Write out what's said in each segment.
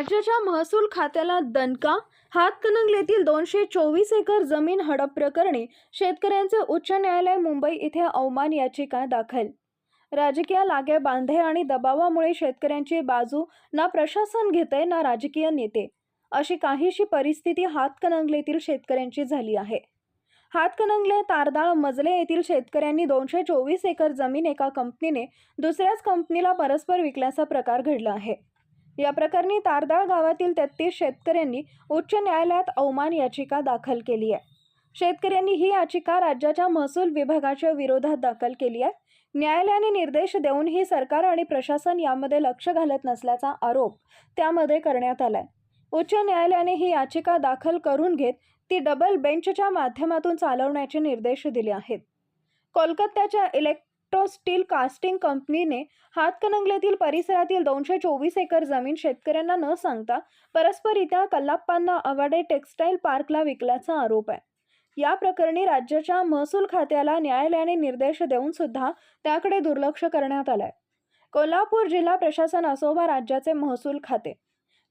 राज्याच्या महसूल खात्याला दणका हातकणंगलेतील दोनशे चोवीस एकर जमीन हडप प्रकरणी शेतकऱ्यांचे उच्च न्यायालय मुंबई इथे अवमान याचिका दाखल. राजकीय लागे बांधे आणि दबावामुळे शेतकऱ्यांची बाजू ना प्रशासन घेते ना राजकीय नेते. अशी काहीशी परिस्थिती हातकणंगलेतील शेतकऱ्यांची झाली आहे. हातकणंगले तारदाळ मजले येथील शेतकऱ्यांनी दोनशे चोवीस एकर जमीन एका कंपनीने दुसऱ्याच कंपनीला परस्पर विकल्याचा प्रकार घडला आहे. या प्रकरणी तारदाळ गावातील तेहतीस शेतकऱ्यांनी उच्च न्यायालयात अवमान याचिका दाखल केली आहे. शेतकऱ्यांनी ही याचिका राज्याच्या महसूल विभागाच्या विरोधात दाखल केली आहे. न्यायालयाने निर्देश देऊनही सरकार आणि प्रशासन यामध्ये लक्ष घालत नसल्याचा आरोप त्यामध्ये करण्यात आलाय. उच्च न्यायालयाने ही याचिका दाखल करून घेत ती डबल बेंचच्या माध्यमातून चालवण्याचे निर्देश दिले आहेत. कोलकात्याच्या इलेक्ट्रो स्टील कास्टिंग कंपनीने हातकणंगलेतील परिसरातील दोनशे चोवीस एकर जमीन शेतकऱ्यांना न सांगता परस्परित्या कल्लाप्पांना अवाडे टेक्स्टाईल पार्कला विकल्याचा आरोप आहे. या प्रकरणी राज्याच्या महसूल खात्याला न्यायालयाने निर्देश देऊन सुद्धा त्याकडे दुर्लक्ष करण्यात आलंय. कोल्हापूर जिल्हा प्रशासन असो वा राज्याचे महसूल खाते.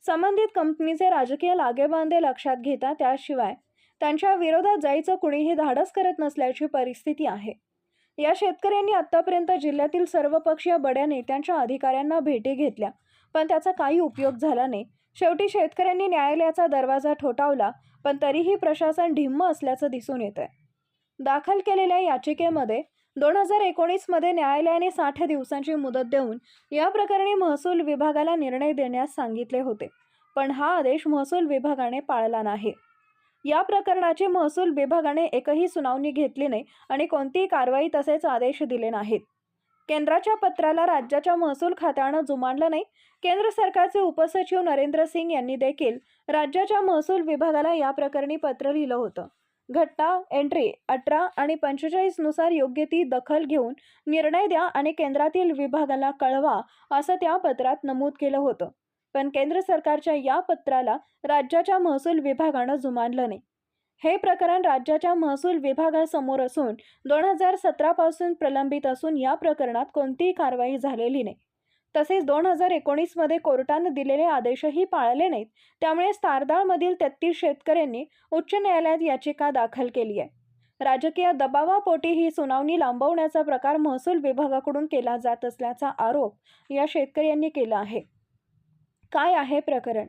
संबंधित कंपनीचे राजकीय लागेबांधे लक्षात घेता त्याशिवाय त्यांच्या विरोधात जायचं कुणीही धाडस करत नसल्याची परिस्थिती आहे. या शेतकऱ्यांनी आतापर्यंत जिल्ह्यातील सर्वपक्षीय बड्या नेत्यांच्या अधिकाऱ्यांना भेटी घेतल्या. पण त्याचा काही उपयोग झाला नाही. शेवटी शेतकऱ्यांनी न्यायालयाचा दरवाजा ठोठावला पण तरीही प्रशासन ढिम्म असल्याचं दिसून येत आहे दाखल केलेल्या याचिकेमध्ये दोन हजार एकोणीसमध्ये न्यायालयाने साठ दिवसांची मुदत देऊन या प्रकरणी महसूल विभागाला निर्णय देण्यास सांगितले होते. पण हा आदेश महसूल विभागाने पाळला नाही. या प्रकरणाची महसूल विभागाने एकही सुनावणी घेतली नाही आणि कोणतीही कारवाई तसेच आदेश दिले नाहीत. केंद्राच्या पत्राला राज्याच्या महसूल खात्यानं जुमानलं नाही. केंद्र सरकारचे उपसचिव नरेंद्र सिंग यांनी देखील राज्याच्या महसूल विभागाला या प्रकरणी पत्र लिहिलं होतं. घटना एंट्री अठरा आणि पंचेचाळीसनुसार योग्य ती दखल घेऊन निर्णय द्या आणि केंद्रातील विभागाला कळवा असं त्या पत्रात नमूद केलं होतं. पण केंद्र सरकारच्या या पत्राला राज्याच्या महसूल विभागानं जुमानलं नाही. हे प्रकरण राज्याच्या महसूल विभागासमोर असून दोन हजार सतरापासून प्रलंबित असून या प्रकरणात कोणतीही कारवाई झालेली नाही. तसेच दोन हजार एकोणीसमध्ये कोर्टानं दिलेले आदेशही पाळले नाहीत. त्यामुळे सारदाळमधील तेहतीस शेतकऱ्यांनी उच्च न्यायालयात याचिका दाखल केली आहे. राजकीय दबावापोटी ही सुनावणी लांबवण्याचा प्रकार महसूल विभागाकडून केला जात असल्याचा आरोप या शेतकऱ्यांनी केला आहे. काय आहे प्रकरण?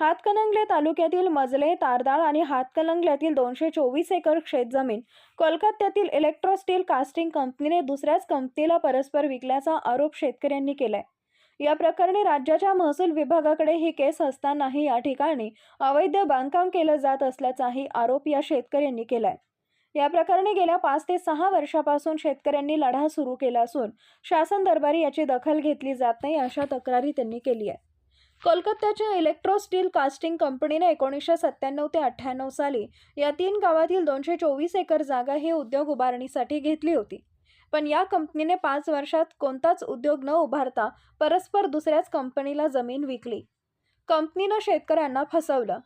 हातकणंगले तालुक्यातील मजले तारदाळ आणि हातकणंगल्यातील दोनशे चोवीस एकर शेतजमीन. कोलकात्यातील इलेक्ट्रो स्टील कास्टिंग कंपनीने दुसऱ्याच कंपनीला परस्पर विकल्याचा आरोप शेतकऱ्यांनी केलाय. या प्रकरणी राज्याच्या महसूल विभागाकडे ही केस असतानाही या ठिकाणी अवैध बांधकाम केलं जात असल्याचाही आरोप या शेतकऱ्यांनी केलाय. या प्रकरणी गेल्या पाच ते सहा वर्षापासून शेतकऱ्यांनी लढा सुरू केला असून शासन दरबारी याची दखल घेतली जात नाही अशा तक्रारी त्यांनी केली आहे. कोलकात्याच्या इलेक्ट्रो स्टील कास्टिंग कंपनीने एकोणीसशे सत्त्याण्णव ते अठ्ठ्याण्णव साली या तीन गावातील दोनशे चोवीस एकर जागा ही उद्योग उभारणीसाठी घेतली होती. पण या कंपनीने पाच वर्षात कोणताच उद्योग न उभारता परस्पर दुसऱ्याच कंपनीला जमीन विकली. कंपनीनं शेतकऱ्यांना फसवलं.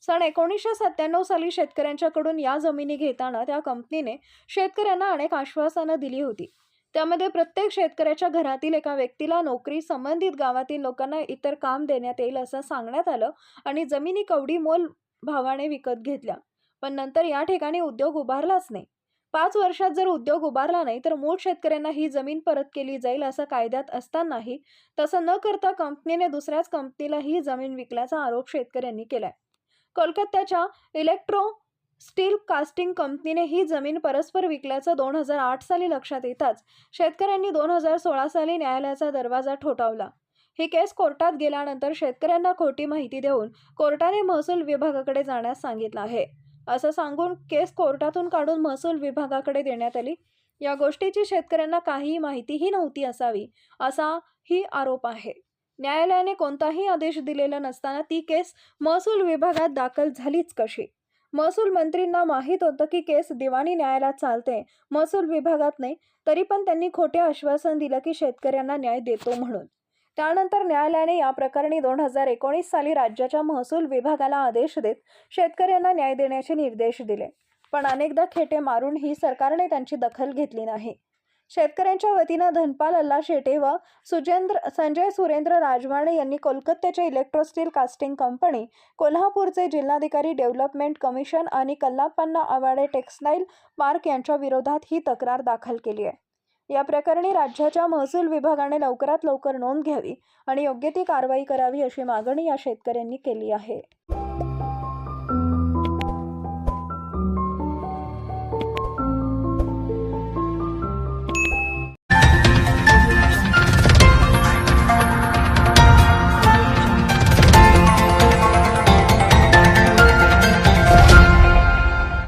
सन एकोणीसशे सत्त्याण्णव साली शेतकऱ्यांच्याकडून या जमिनी घेताना त्या कंपनीने शेतकऱ्यांना अनेक आश्वासनं दिली होती. त्यामध्ये प्रत्येक शेतकऱ्याच्या घरातील एका व्यक्तीला नोकरी संबंधित गावातील लोकांना इतर काम देण्यात येईल असं सांगण्यात आलं आणि जमिनी कवडी मोल भावाने विकत घेतल्या. पण नंतर या ठिकाणी उद्योग उभारलाच नाही. पाच वर्षात जर उद्योग उभारला नाही तर मूळ शेतकऱ्यांना ही जमीन परत केली जाईल असं कायद्यात असतानाही तसं न करता कंपनीने दुसऱ्याच कंपनीला ही जमीन विकल्याचा आरोप शेतकऱ्यांनी केलाय. कोलकात्याच्या इलेक्ट्रो स्टील कास्टिंग कंपनीने ही जमीन परस्पर विकल्याचं दोन हजार आठ साली लक्षात येताच शेतकऱ्यांनी दोन हजार सोळा साली न्यायालयाचा दरवाजा ठोठावला. ही केस कोर्टात गेल्यानंतर शेतकऱ्यांना खोटी माहिती देऊन कोर्टाने महसूल विभागाकडे जाण्यास सांगितलं आहे. असं सांगून केस कोर्टातून काढून महसूल विभागाकडे देण्यात आली. या गोष्टीची शेतकऱ्यांना काहीही माहितीही नव्हती असावी असा ही आरोप आहे. न्यायालयाने कोणताही आदेश दिलेला नसताना ती केस महसूल विभागात दाखल झालीच कशी? महसूल मंत्रींना माहीत होतं की केस दिवाणी न्यायालयात चालते. महसूल विभागात नाही तरी पण त्यांनी खोटे आश्वासन दिलं की शेतकऱ्यांना न्याय देतो म्हणून. त्यानंतर न्यायालयाने या प्रकरणी दोन हजार एकोणीस साली राज्याच्या महसूल विभागाला आदेश देत शेतकऱ्यांना न्याय देण्याचे निर्देश दिले. पण अनेकदा खेटे मारून ही सरकारने त्यांची दखल घेतली नाही. शेतकऱ्यांच्या वतीनं धनपाल अल्ला शेटे व सुजेंद्र संजय सुरेंद्र राजवाडे यांनी कोलकात्याच्या इलेक्ट्रोस्टील कास्टिंग कंपनी कोल्हापूरचे जिल्हाधिकारी डेव्हलपमेंट कमिशन आणि कल्लापन्ना आवाडे टेक्सटाईल पार्क यांच्या विरोधात ही तक्रार दाखल केली आहे. या प्रकरणी राज्याच्या महसूल विभागाने लवकरात लवकर नोंद घ्यावी आणि योग्य ती कारवाई करावी अशी मागणी या शेतकऱ्यांनी केली आहे.